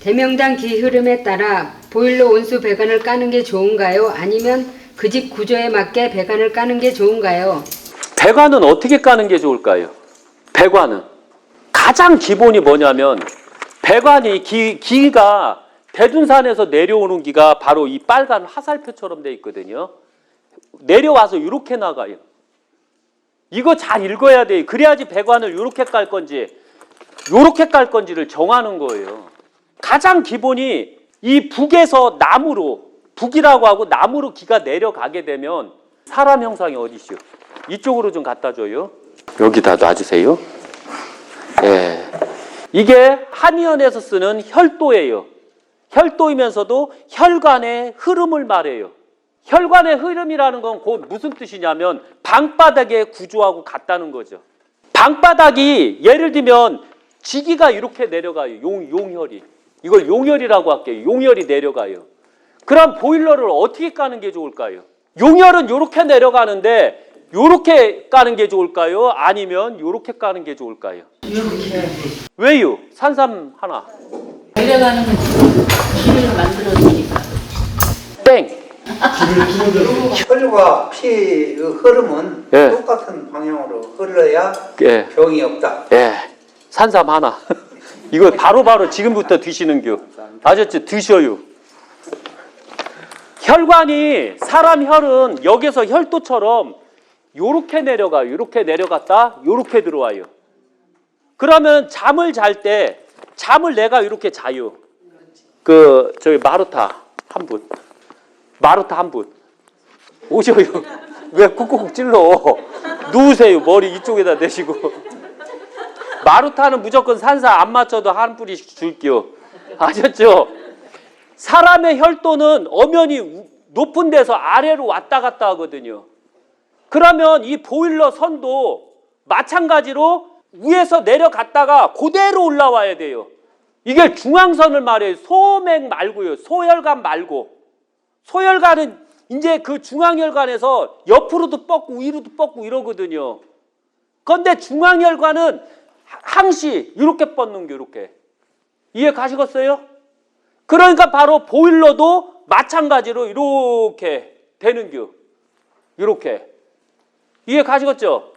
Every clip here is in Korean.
대명당 기 흐름에 따라 보일러 온수 배관을 까는 게 좋은가요? 아니면 그 집 구조에 맞게 배관을 까는 게 좋은가요? 배관은 어떻게 까는 게 좋을까요? 배관은 가장 기본이 뭐냐면 배관이 기, 기가 대둔산에서 내려오는 기가 바로 이 빨간 화살표처럼 돼 있거든요. 내려와서 이렇게 나가요. 이거 잘 읽어야 돼요. 그래야지 배관을 이렇게 깔 건지 이렇게 깔 건지를 정하는 거예요. 가장 기본이 이 북에서 남으로 북이라고 하고 남으로 기가 내려가게 되면 사람 형상이 어디시오? 이쪽으로 좀 갖다 줘요. 여기다 놔주세요. 예. 이게 한의원에서 쓰는 혈도예요. 혈도이면서도 혈관의 흐름을 말해요. 혈관의 흐름이라는 건 곧 무슨 뜻이냐면 방바닥의 구조하고 같다는 거죠. 방바닥이 예를 들면 지기가 이렇게 내려가요. 용, 용혈이. 이걸 용혈이라고 할게요. 용혈이 내려가요. 그럼 보일러를 어떻게 까는 게 좋을까요? 용혈은 이렇게 내려가는데 이렇게 까는 게 좋을까요? 아니면 이렇게 까는 게 좋을까요? 이렇게 왜요? 산삼 하나. 내려가는 길을 만들어주니까 땡. 혈과 피의 그 흐름은 예. 똑같은 방향으로 흘러야 예. 병이 없다. 예. 산삼 하나. 이거 바로바로 지금부터 드시는 겨. 아셨죠? 드셔요. 혈관이 사람 혈은 여기서 혈도처럼 요렇게 내려가요. 요렇게 내려갔다 요렇게 들어와요. 그러면 잠을 잘때 잠을 내가 이렇게 자요. 그 저기 마루타 한 분. 마루타 한 분. 오셔요. 왜 꾹꾹 찔러? 누우세요. 머리 이쪽에다 대시고. 마루타는 무조건 산사 안 맞춰도 한 뿌리씩 줄게요. 아셨죠? 사람의 혈도는 엄연히 우- 높은 데서 아래로 왔다 갔다 하거든요. 그러면 이 보일러 선도 마찬가지로 위에서 내려갔다가 그대로 올라와야 돼요. 이게 중앙선을 말해요. 소맥 말고요. 소혈관 말고. 소혈관은 이제 그 중앙혈관에서 옆으로도 뻗고 위로도 뻗고 이러거든요. 그런데 중앙혈관은 항시 이렇게 뻗는 게 이렇게. 이해 가시겠어요? 그러니까 바로 보일러도 마찬가지로 이렇게 되는 겨. 이렇게. 이해 가시겠죠?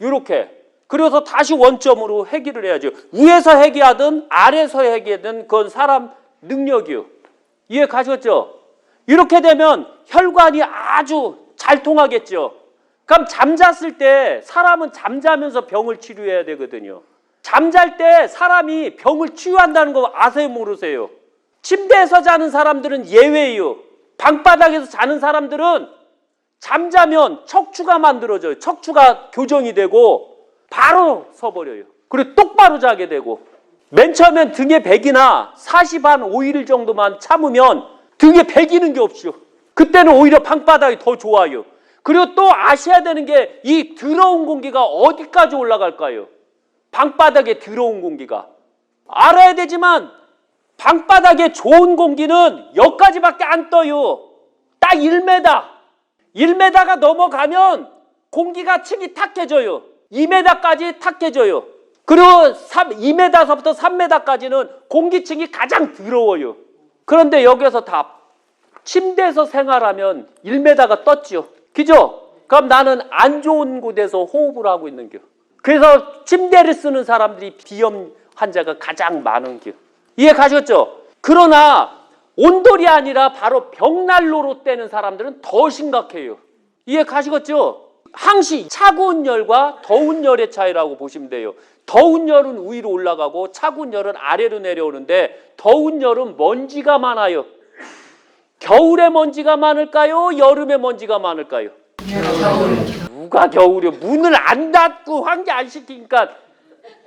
이렇게. 그래서 다시 원점으로 해기를 해야죠. 위에서 해기하든 아래서 해기하든 그건 사람 능력이요. 이해 가시겠죠? 이렇게 되면 혈관이 아주 잘 통하겠죠. 그럼 잠잤을 때 사람은 잠자면서 병을 치료해야 되거든요. 잠잘 때 사람이 병을 치유한다는 거 아세요 모르세요? 침대에서 자는 사람들은 예외예요. 방바닥에서 자는 사람들은 잠자면 척추가 만들어져요. 척추가 교정이 되고 바로 서버려요. 그리고 똑바로 자게 되고 맨 처음엔 등에 백이나 40한 5일 정도만 참으면 등에 백이는 게 없죠. 그때는 오히려 방바닥이 더 좋아요. 그리고 또 아셔야 되는 게 이 더러운 공기가 어디까지 올라갈까요? 방바닥에 더러운 공기가. 알아야 되지만 방바닥에 좋은 공기는 여기까지밖에 안 떠요. 딱 1m. 1m가 넘어가면 공기가 층이 탁해져요. 2m까지 탁해져요. 그리고 3, 2m서부터 3m까지는 공기층이 가장 더러워요. 그런데 여기서 다 침대에서 생활하면 1m가 떴죠. 그죠? 그럼 나는 안 좋은 곳에서 호흡을 하고 있는 겨. 그래서 침대를 쓰는 사람들이 비염 환자가 가장 많은 겨. 이해 가셨죠? 그러나 온돌이 아니라 바로 벽난로로 떼는 사람들은 더 심각해요. 이해 가시겠죠? 항시 차가운 열과 더운 열의 차이라고 보시면 돼요. 더운 열은 위로 올라가고 차가운 열은 아래로 내려오는데 더운 열은 먼지가 많아요. 겨울에 먼지가 많을까요? 여름에 먼지가 많을까요? 누가 겨울에 문을 안 닫고 환기 안 시키니까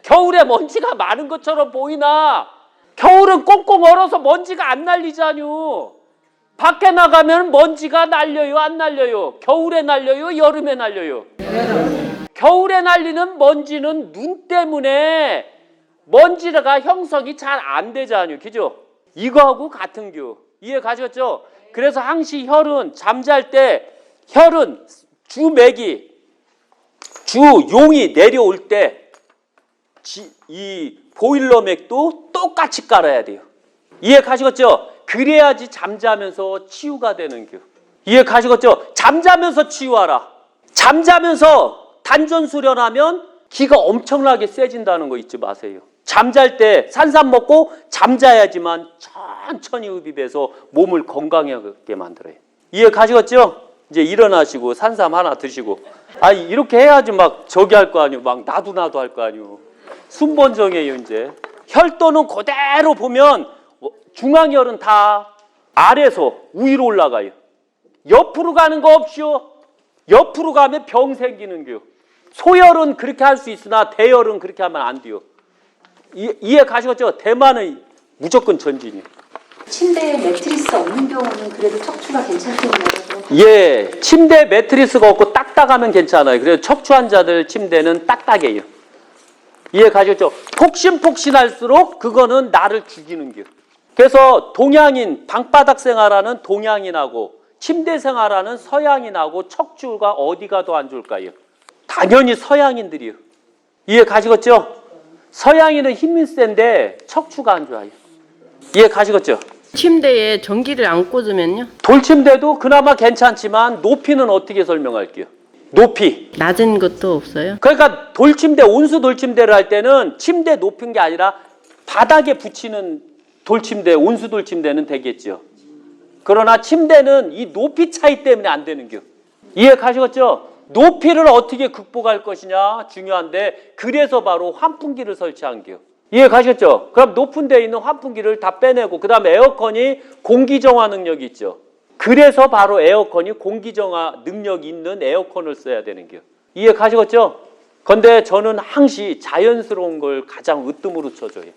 겨울에 먼지가 많은 것처럼 보이나? 겨울은 꽁꽁 얼어서 먼지가 안 날리잖요. 밖에 나가면 먼지가 날려요, 안 날려요? 겨울에 날려요, 여름에 날려요? 겨울에 날리는 먼지는 눈 때문에 먼지가 형성이 잘 안 되잖아요. 그죠? 이거하고 같은 교. 이해 가셨죠? 그래서 항시 혈은 잠잘 때 혈은 주맥이 주 용이 내려올 때 이 보일러 맥도 똑같이 깔아야 돼요. 이해 가시겠죠? 그래야지 잠자면서 치유가 되는 교. 이해 가시겠죠? 잠자면서 치유하라. 잠자면서 단전 수련하면 기가 엄청나게 세진다는 거 잊지 마세요. 잠잘 때 산삼 먹고 잠자야지만 천천히 흡입해서 몸을 건강하게 만들어요. 이해 가시겠죠? 이제 일어나시고 산삼 하나 드시고 아 이렇게 해야지 막 저기 할 거 아니오 막 나도 나도 할 거 아니오 순번정이에요 이제 혈도는 그대로 보면 중앙혈은 다 아래서 위로 올라가요 옆으로 가는 거 없이요 옆으로 가면 병 생기는 거요 소혈은 그렇게 할 수 있으나 대혈은 그렇게 하면 안 돼요 이, 이해 가시겠죠? 대만은 무조건 전진이요 침대에 매트리스 없는 경우는 그래도 척추가 괜찮겠네요. 예, 침대 매트리스가 없고 딱딱하면 괜찮아요. 그래서 척추 환자들 침대는 딱딱해요. 이해 가셨죠? 폭신폭신할수록 그거는 나를 죽이는 게. 그래서 동양인 방바닥 생활하는 동양인하고 침대 생활하는 서양인하고 척추가 어디가 더 안 좋을까요? 당연히 서양인들이요. 이해 가시겠죠? 서양인은 힘이 센데 척추가 안 좋아요. 이해 가시겠죠? 침대에 전기를 안 꽂으면요? 돌침대도 그나마 괜찮지만 높이는 어떻게 설명할게요? 높이. 낮은 것도 없어요? 그러니까 돌침대, 온수 돌침대를 할 때는 침대 높은 게 아니라 바닥에 붙이는 돌침대, 온수 돌침대는 되겠죠. 그러나 침대는 이 높이 차이 때문에 안 되는 겨. 이해 가시겠죠? 높이를 어떻게 극복할 것이냐 중요한데 그래서 바로 환풍기를 설치한 겨. 이해 가시겠죠? 그럼 높은 데 있는 환풍기를 다 빼내고 그다음에 에어컨이 공기 정화 능력이 있죠. 그래서 바로 에어컨이 공기 정화 능력이 있는 에어컨을 써야 되는 겨. 이해 가시겠죠? 근데 저는 항시 자연스러운 걸 가장 으뜸으로 쳐줘요.